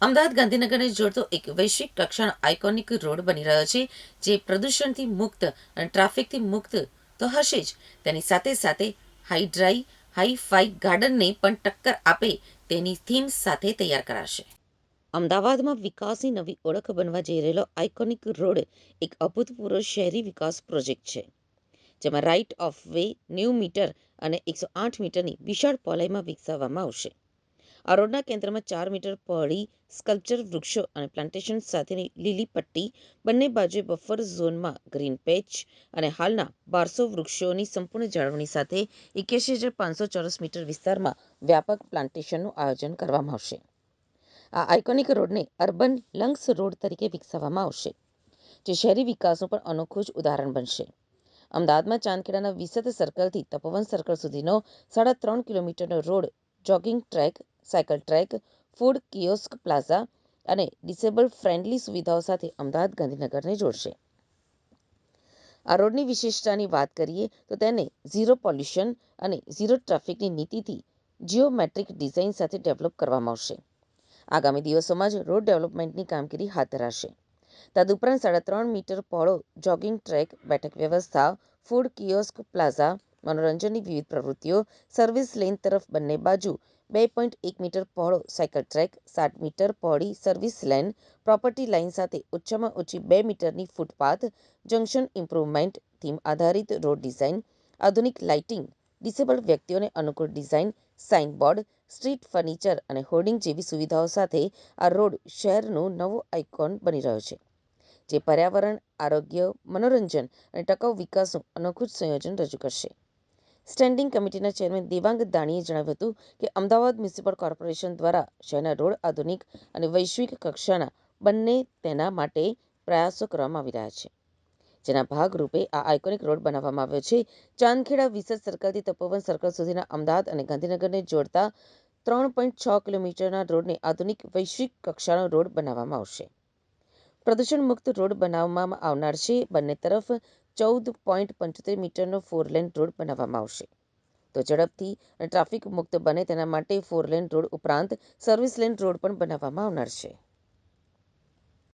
અમદાવાદ ગાંધીનગરને જોડતો એક વૈશ્વિક કક્ષાનો આઇકોનિક રોડ બની રહ્યો છે, જે પ્રદૂષણથી મુક્ત અને ટ્રાફિકથી મુક્ત તો હશે જ. તેની સાથે સાથે હાઈ ડ્રાઈ હાઈ ફાઈ ગાર્ડનને પણ ટક્કર આપે તેની થીમ સાથે તૈયાર કરાશે. અમદાવાદમાં વિકાસની નવી ઓળખ બનવા જઈ રહેલો આઇકોનિક રોડ એક અભૂતપૂર્વ શહેરી વિકાસ પ્રોજેક્ટ છે, જેમાં રાઇટ ઓફ વે નેવું મીટર અને એકસો આઠ મીટરની વિશાળ પહોળાઈમાં વિકસાવવામાં આવશે. આ રોડના કેન્દ્રમાં ચાર મીટર પહોળી સ્કલ્પચર વૃક્ષો અને પ્લાન્ટેશન સાથેની લીલી પટ્ટી બંને બાજુએ બફર ઝોનમાં ગ્રીન પેચ અને હાલના બારસો વૃક્ષોની સંપૂર્ણ જાળવણી સાથે એક્યાસી હજાર પાંચસો ચોરસ મીટર વિસ્તારમાં વ્યાપક પ્લાન્ટેશનનું આયોજન કરવામાં આવશે. આ આઇકોનિક રોડને અર્બન લંગ્સ રોડ તરીકે વિકસાવવામાં આવશે, જે શહેરી વિકાસનું પણ અનોખું જ ઉદાહરણ બનશે. અમદાવાદમાં ચાંદખેડાના વિસદ સર્કલથી તપોવન સર્કલ સુધીનો સાડા ત્રણ કિલોમીટરનો road jogging track cycle track, food kiosk plaza અને ડિસેબલ ફ્રેન્ડલી સુવિધાઓ સાથે અમદાવાદ ગાંધીનગરને જોડશે. આ રોડની વિશેષતાની વાત કરીએ તો તેને ઝીરો પોલ્યુશન અને ઝીરો ટ્રાફિકની નીતિથી જીઓમેટ્રિક ડિઝાઇન સાથે ડેવલપ કરવામાં આવશે. આગામી દિવસોમાં જ રોડ ડેવલપમેન્ટની કામગીરી હાથ ધરાશે. તદુપરાંત સાડા ત્રણ મીટર પહોળો જોગિંગ ટ્રેક, બેઠક વ્યવસ્થા, ફૂડ કિયોસ્ક પ્લાઝા મનોરંજનની વિવિધ પ્રવૃત્તિઓ સર્વિસ લેન તરફ બંને બાજુ બે પોઈન્ટ એક મીટર પહોળો સાયકલ ટ્રેક સાત મીટર પહોળી સર્વિસ લેન પ્રોપર્ટી લાઇન સાથે ઓછામાં ઓછી બે મીટરની ફૂટપાથ જંકશન ઇમ્પ્રુવમેન્ટ થીમ આધારિત રોડ ડિઝાઇન આધુનિક લાઇટિંગ ડિસેબલ્ડ વ્યક્તિઓને અનુકૂળ ડિઝાઇન સાઇનબોર્ડ સ્ટ્રીટ ફર્નિચર અને હોર્ડિંગ જેવી સુવિધાઓ સાથે આ રોડ શહેરનો નવો આઇકોન બની રહ્યો છે, જે પર્યાવરણ, આરોગ્ય, મનોરંજન અને ટકાઉ વિકાસનું અનોખું સંયોજન રજૂ કરશે. સ્ટેન્ડિંગ કમિટીના ચેરમેન દેવાંગ દાણીએ જણાવ્યું હતું કે અમદાવાદ મ્યુનિસિપલ કોર્પોરેશન દ્વારા શહેરના રોડ આધુનિક અને વૈશ્વિક કક્ષાના બંને તેના માટે પ્રયાસો કરવામાં આવી રહ્યા છે. જેના ભાગરૂપે આ આઇકોનિક રોડ બનાવવામાં આવ્યો છે. ચાંદખેડા વિસદ સર્કલથી તપોવન સર્કલ સુધીના અમદાવાદ અને ગાંધીનગરને જોડતા ત્રણ પોઈન્ટ છ કિલોમીટરના રોડને આધુનિક વૈશ્વિક કક્ષાનો રોડ બનાવવામાં આવશે. પ્રદૂષણ મુક્ત રોડ બનાવવામાં આવનાર છે. બંને તરફ ચૌદ પોઈન્ટ પંચોતેર મીટરનો ફોર લેન રોડ બનાવવામાં આવશે. તો ઝડપથી અને ટ્રાફિક મુક્ત બને તેના માટે ફોર લેન રોડ ઉપરાંત સર્વિસ લેન રોડ પણ બનાવવામાં આવનાર છે.